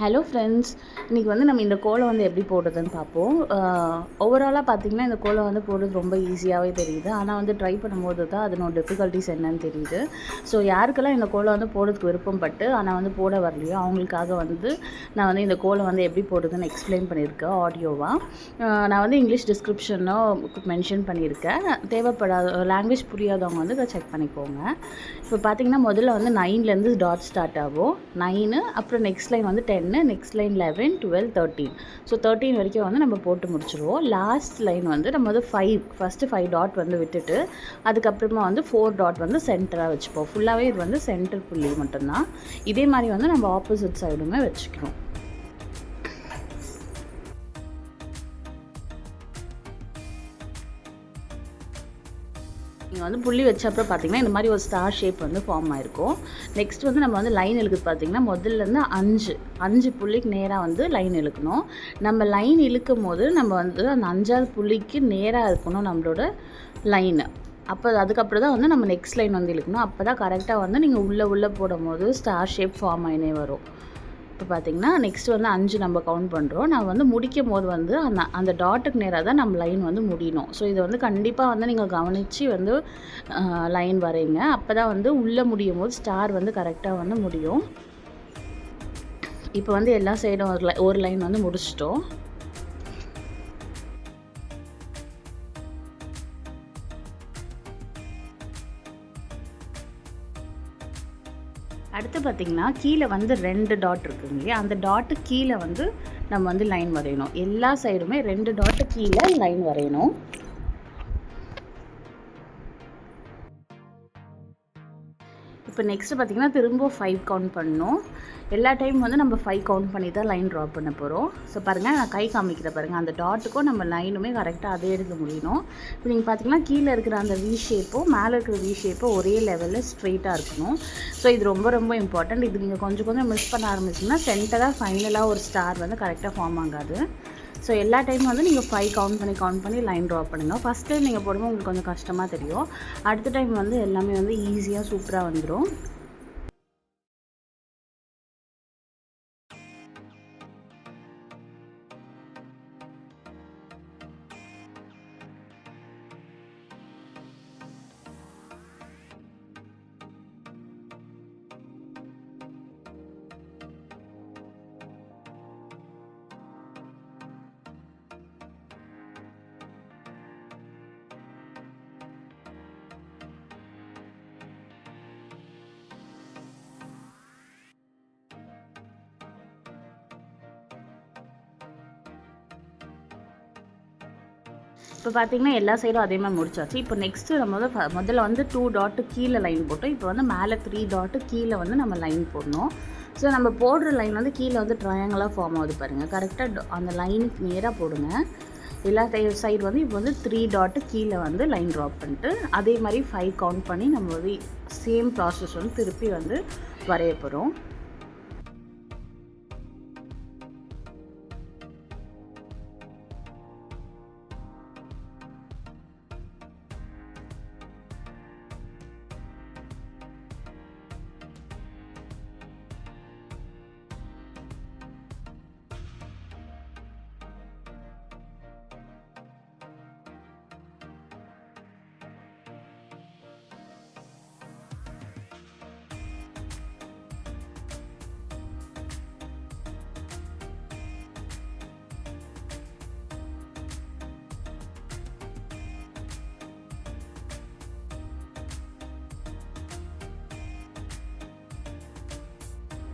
Hello friends இன்றைக்கி வந்து நம்ம இந்த கோலம் வந்து எப்படி போடுறதுன்னு பார்ப்போம். ஓவராலாக பார்த்தீங்கன்னா இந்த கோலம் வந்து போடுறது ரொம்ப ஈஸியாகவே தெரியுது. ஆனால் வந்து ட்ரை பண்ணும்போது தான் அதனோட டிஃபிகல்ட்டிஸ் என்னன்னு தெரியுது. ஸோ யாருக்கெல்லாம் இந்த கோலம் வந்து போடுறதுக்கு விருப்பப்பட்டு ஆனால் வந்து போட வரலையோ அவங்களுக்காக வந்து நான் வந்து இந்த கோலம் வந்து எப்படி போடுறதுன்னு எக்ஸ்பிளைன் பண்ணியிருக்கேன் ஆடியோவாக நான் வந்து இங்கிலீஷ் டிஸ்கிரிப்ஷனோ மென்ஷன் பண்ணியிருக்கேன். தேவைப்படாத லாங்குவேஜ் புரியாதவங்க வந்து இதை செக் பண்ணிக்கோங்க. இப்போ பார்த்தீங்கன்னா முதல்ல வந்து நைன்லேருந்து டாட் ஸ்டார்ட் ஆகும். நைனு அப்புறம் நெக்ஸ்ட் லைன் வந்து டென் டென்னு next line eleven twelve thirteen so thirteen வரைக்கும் வந்து நம்ம போட்டு முடிச்சிருவோம். லாஸ்ட் லைன் வந்து நம்ம வந்து ஃபைவ் ஃபஸ்ட்டு ஃபைவ் டாட் வந்து விட்டுட்டு அதுக்கப்புறமா வந்து ஃபோர் டாட் வந்து சென்டராக வச்சுப்போம். ஃபுல்லாகவே இது வந்து சென்டர் புள்ளி மட்டும்தான். இதே மாதிரி வந்து நம்ம ஆப்போசிட் சைடுமே வச்சுக்கிறோம் நீங்கள் வந்து புள்ளி வச்ச அப்புறம் பார்த்தீங்கன்னா இந்த மாதிரி ஒரு ஸ்டார் ஷேப் வந்து ஃபார்ம் ஆயிருக்கும். நெக்ஸ்ட் வந்து நம்ம வந்து லைன் இழுக்குது பார்த்தீங்கன்னா முதல்லேருந்து அஞ்சு அஞ்சு புள்ளிக்கு நேராக வந்து லைன் இழுக்கணும். நம்ம லைன் இழுக்கும் போது நம்ம வந்து அந்த அஞ்சாவது புள்ளிக்கு நேராக இருக்கணும் நம்மளோட லைனு அப்போ அதுக்கப்புறம் தான் வந்து நம்ம நெக்ஸ்ட் லைன் வந்து இழுக்கணும். அப்போ தான் கரெக்டாக வந்து நீங்கள் உள்ளே உள்ளே போடும்போது ஸ்டார் ஷேப் ஃபார்ம் ஆகினே வரும். இப்போ பார்த்தீங்கன்னா நெக்ஸ்ட் வந்து அஞ்சு நம்ம கவுண்ட் பண்ணுறோம் நான் வந்து முடிக்கும் போது வந்து அந்த அந்த டாட்டுக்கு நேராக தான் நம்ம லைன் வந்து முடியணும். ஸோ இதை வந்து கண்டிப்பாக வந்து நீங்கள் கவனித்து வந்து லைன் வரைங்க. அப்போ தான் வந்து உள்ளே முடியும் போது ஸ்டார் வந்து கரெக்டாக வந்து முடியும். இப்போ வந்து எல்லா சைடும் ஒரு லை ஒரு லைன் வந்து முடிச்சிட்டோம். அடுத்து பார்த்திங்கன்னா கீழே வந்து ரெண்டு டாட் இருக்குங்க இல்லையா? அந்த டாட்டு கீழே வந்து நம்ம வந்து லைன் வரையணும். எல்லா சைடுமே ரெண்டு டாட்டு கீழே லைன் வரையணும். இப்போ நெக்ஸ்ட்டு பார்த்திங்கன்னா திரும்ப ஃபைவ் கவுண்ட் பண்ணணும் எல்லா டைம் வந்து நம்ம ஃபைவ் கவுண்ட் பண்ணி தான் லைன் ட்ரா பண்ண போகிறோம் ஸோ பாருங்கள் நான் கை காமிக்கிற பாருங்கள் அந்த டாட்டுக்கும் நம்ம லைனுமே கரெக்டாக அதே எடுக்க முடியணும். இப்போ நீங்கள் பார்த்தீங்கன்னா கீழே இருக்கிற அந்த வி ஷேப்பும் மேலே இருக்கிற வி ஷேப்பும் ஒரே லெவலில் ஸ்ட்ரெயிட்டாக இருக்கணும். ஸோ இது ரொம்ப ரொம்ப இம்பார்ட்டண்ட் இது நீங்கள் கொஞ்சம் கொஞ்சம் மிஸ் பண்ண ஆரம்பிச்சிங்கன்னா சென்டராக ஃபைனலாக ஒரு ஸ்டார் வந்து கரெக்டாக ஃபார்ம் ஆகாது. ஸோ எல்லா டைமும் வந்து நீங்கள் ஃபைவ் கவுண்ட் பண்ணி கவுண்ட் பண்ணி லைன் ட்ரா பண்ணுங்கள் ஃபஸ்ட் டைம் நீங்கள் போடும்போது உங்களுக்கு கொஞ்சம் கஷ்டமாக தெரியும். அடுத்த டைம் வந்து எல்லாமே வந்து ஈஸியாக சூப்பராக வந்துடும் இப்போ பார்த்தீங்கன்னா எல்லா சைடும் அதே மாதிரி முடிச்சாச்சு. இப்போ நெக்ஸ்ட்டு நம்ம வந்து முதல்ல வந்து டூ டாட்டு கீழே லைன் போட்டோம். இப்போ வந்து மேலே த்ரீ டாட்டு கீழே வந்து நம்ம லைன் போடணும். ஸோ நம்ம போடுற லைன் வந்து கீழே வந்து ட்ரையாங்கலாக ஃபார்ம் ஆகுது பாருங்கள் கரெக்டாக அந்த லைனுக்கு நேராக போடுங்க. எல்லா சைடு வந்து இப்போ வந்து த்ரீ டாட்டு கீழே வந்து லைன் ட்ராப் பண்ணிட்டு அதே மாதிரி ஃபைவ் கவுண்ட் பண்ணி நம்ம வந்து சேம் ப்ராசஸ் வந்து திருப்பி வந்து வரைய போகிறோம்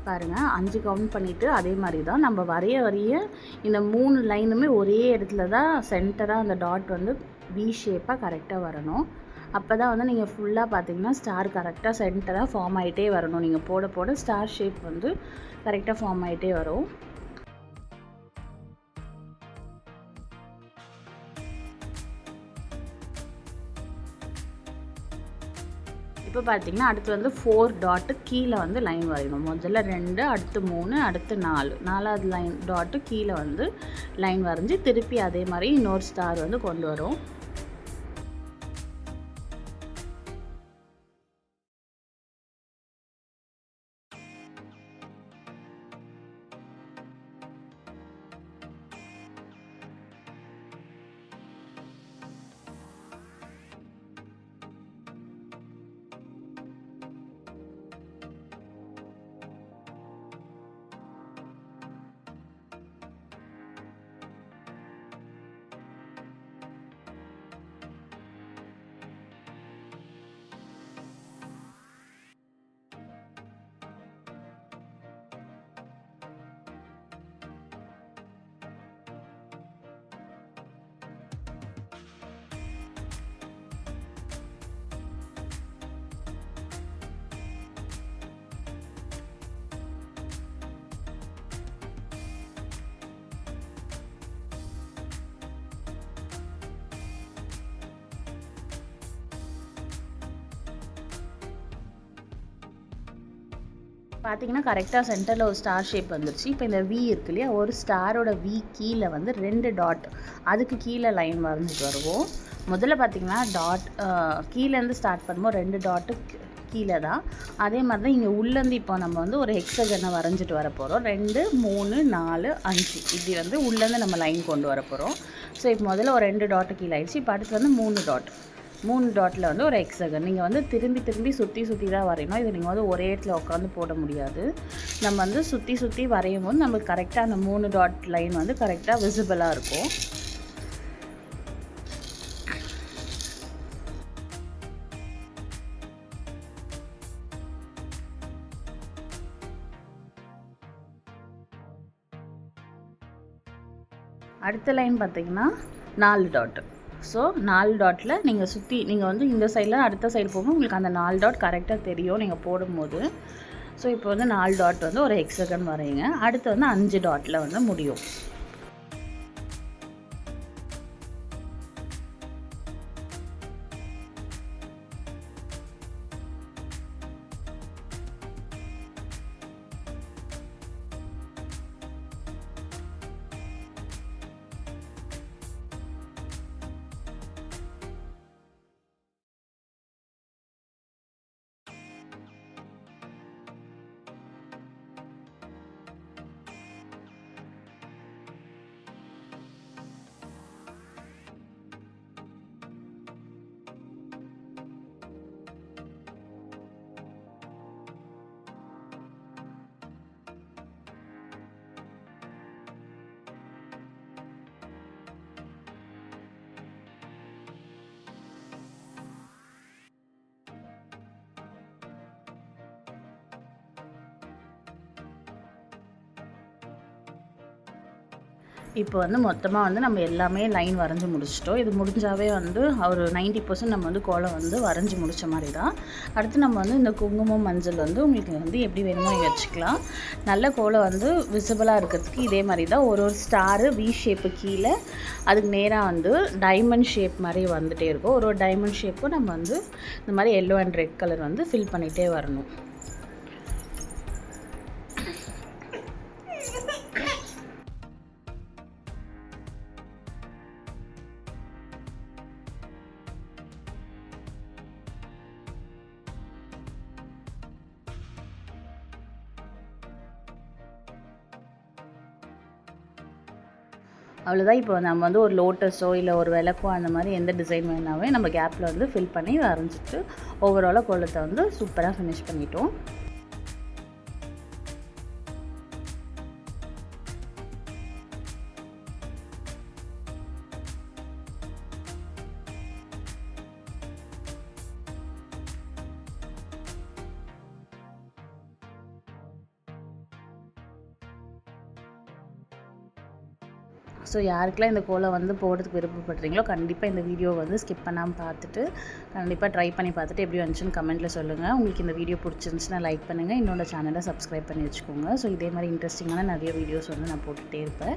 பாருங்கள் அஞ்சு கவுண்ட் பண்ணிவிட்டு அதே மாதிரி தான் நம்ம வரைய வரைய இந்த மூணு லைனுமே ஒரே இடத்துல தான் சென்டராக அந்த டாட் வந்து வி ஷேப்பாக கரெக்டாக வரணும். அப்போ தான் வந்து நீங்கள் ஃபுல்லாக பார்த்தீங்கன்னா ஸ்டார் கரெக்டாக சென்டராக ஃபார்ம் ஆகிட்டே வரணும். நீங்கள் போட போட ஸ்டார் ஷேப் வந்து கரெக்டாக ஃபார்ம் ஆகிட்டே வரும். இப்போ பார்த்தீங்கன்னா அடுத்து வந்து ஃபோர் டாட்டு கீழே வந்து லைன் வரையணும். முதல்ல ரெண்டு அடுத்து மூணு அடுத்து நாலு. நாலாவது லைன் டாட்டு கீழே வந்து லைன் வரைஞ்சி திருப்பி அதே மாதிரி இன்னொரு ஸ்டார் வந்து கொண்டு வரும். பார்த்தீங்கன்னா கரெக்டாக சென்டரில் ஒரு ஸ்டார் ஷேப் வந்துருச்சு. இப்போ இந்த வி இருக்கு இல்லையா? ஒரு ஸ்டாரோட வி கீழே வந்து ரெண்டு டாட் அதுக்கு கீழே லைன் வரைஞ்சிட்டு வருவோம். முதல்ல பார்த்தீங்கன்னா டாட் கீழேருந்து ஸ்டார்ட் பண்ணும்போது ரெண்டு டாட்டு கீழே தான். அதே மாதிரி தான் இங்கே உள்ளேருந்து இப்போ நம்ம வந்து ஒரு ஹெக்ஸகனை வரைஞ்சிட்டு வர போகிறோம் ரெண்டு மூணு நாலு அஞ்சு. இப்படி வந்து உள்ளேருந்து நம்ம லைன் கொண்டு வர போகிறோம் ஸோ இப்போ முதல்ல ஒரு ரெண்டு டாட்டு கீழே ஆயிடுச்சு. இப்போ அடுத்து வந்து மூணு டாட் மூணு டாட்டில் வந்து ஒரு எக்ஸகன் நீங்கள் வந்து திரும்பி திரும்பி சுற்றி சுற்றி தான் வரையணும். இது நீங்கள் வந்து ஒரே இடத்துல உட்காந்து போட முடியாது. நம்ம வந்து சுற்றி சுற்றி வரையும் போது நம்மளுக்கு கரெக்டாக அந்த மூணு டாட் லைன் வந்து கரெக்டாக விசிபிளாக இருக்கும். அடுத்த லைன் பார்த்தீங்கன்னா நாலு டாட்டு ஸோ நாலு டாட்டில் நீங்கள் சுற்றி நீங்கள் வந்து இந்த சைடில் அடுத்த சைடு போகும்போது உங்களுக்கு அந்த நாலு டாட் கரெக்டாக தெரியும் நீங்கள் போடும்போது. ஸோ இப்போ வந்து நாலு டாட் வந்து ஒரு ஹெக்ஸகன் வரையுங்க. அடுத்து வந்து அஞ்சு டாட்டில் வந்து முடியும். இப்போ வந்து மொத்தமாக வந்து நம்ம எல்லாமே லைன் வரைஞ்சி முடிச்சிட்டோம். இது முடிஞ்சாவே வந்து ஒரு நைன்ட்டி பர்சன்ட் நம்ம வந்து கோலம் வந்து வரைஞ்சி முடித்த மாதிரி தான் அடுத்து நம்ம வந்து இந்த குங்குமம் மஞ்சள் வந்து உங்களுக்கு வந்து எப்படி வேணுமோ வச்சுக்கலாம். நல்ல கோலம் வந்து விசிபிளாக இருக்கிறதுக்கு இதே மாதிரி தான் ஒரு ஒரு ஸ்டாரு வி ஷேப்பு கீழே அதுக்கு நேராக வந்து டைமண்ட் ஷேப் மாதிரி வந்துகிட்டே இருக்கும். ஒரு ஒரு டைமண்ட் ஷேப்பும் நம்ம வந்து இந்த மாதிரி எல்லோ அண்ட் ரெட் கலர் வந்து ஃபில் பண்ணிகிட்டே வரணும். அவ்வளோதான் இப்போ நம்ம வந்து ஒரு லோட்டஸோ இல்லை ஒரு விளக்கோ அந்த மாதிரி எந்த டிசைன் வேணாவே நம்ம கேப்பில் வந்து ஃபில் பண்ணி வரைஞ்சிட்டு ஓவராலாக கோலத்தை வந்து சூப்பராக ஃபினிஷ் பண்ணிட்டோம். ஸோ யாருக்கெல்லாம் இந்த கோலம் வந்து போடுறதுக்கு விருப்பப்படுறீங்களோ கண்டிப்பாக இந்த வீடியோ வந்து ஸ்கிப் பண்ணாமல் பார்த்துட்டு கண்டிப்பாக ட்ரை பண்ணி பார்த்துட்டு எப்படி வந்துச்சுன்னு கமெண்ட்டில் சொல்லுங்கள் உங்களுக்கு இந்த வீடியோ பிடிச்சிருந்துச்சுன்னா லைக் பண்ணுங்கள் இன்னொரு சேனலை சப்ஸ்கிரைப் பண்ணி வச்சுக்கோங்க. ஸோ இதே மாதிரி இன்ட்ரெஸ்டிங்கான நிறைய வீடியோஸ் வந்து நான் போட்டுகிட்டே இருப்பேன்.